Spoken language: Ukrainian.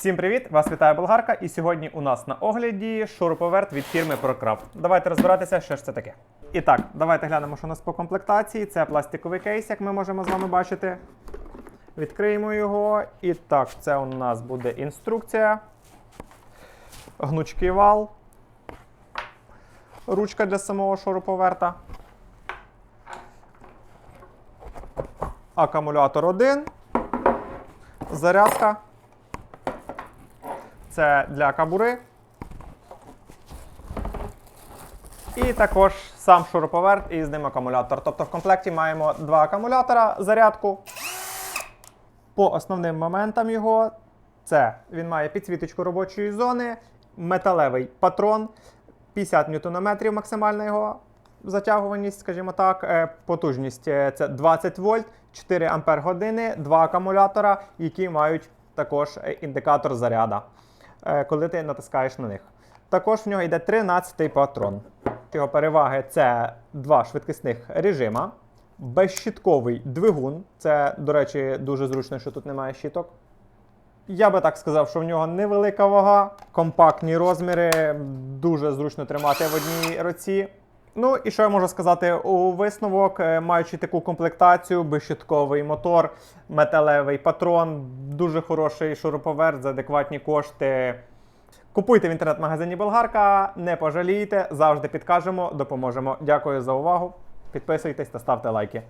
Всім привіт! Вас вітає Болгарка. І сьогодні у нас на огляді шуруповерт від фірми ProCraft. Давайте розбиратися, що ж це таке. І так, давайте глянемо, що у нас по комплектації. Це пластиковий кейс, як ми можемо з вами бачити. Відкриємо його. І так, це у нас буде інструкція. Гнучкий вал. Ручка для самого шуруповерта. Акумулятор 1. Зарядка. Це для кабури. І також сам шуруповерт і з ним акумулятор. Тобто в комплекті маємо два акумулятора, зарядку. По основним моментам його це він має підсвіточку робочої зони, металевий патрон, 50 ньютонометрів максимальна його затягуваність, скажімо так, Е, потужність е, це 20 вольт, 4 ампер години, два акумулятора, які мають також е, індикатор заряда, е, коли ти натискаєш на них. Також в нього йде 13-й патрон. Його переваги це два швидкісних режима, безщітковий двигун. Це, до речі, дуже зручно, що тут немає щіток. Я би так сказав, що в нього невелика вага, компактні розміри, дуже зручно тримати в одній руці. Ну і що я можу сказати у висновок, Е, маючи таку комплектацію, безщитковий мотор, металевий патрон, дуже хороший шуруповерт за адекватні кошти. Купуйте в інтернет-магазині Болгарка, не пожалієте, завжди підкажемо, допоможемо. Дякую за увагу. Підписуйтесь та ставте лайки.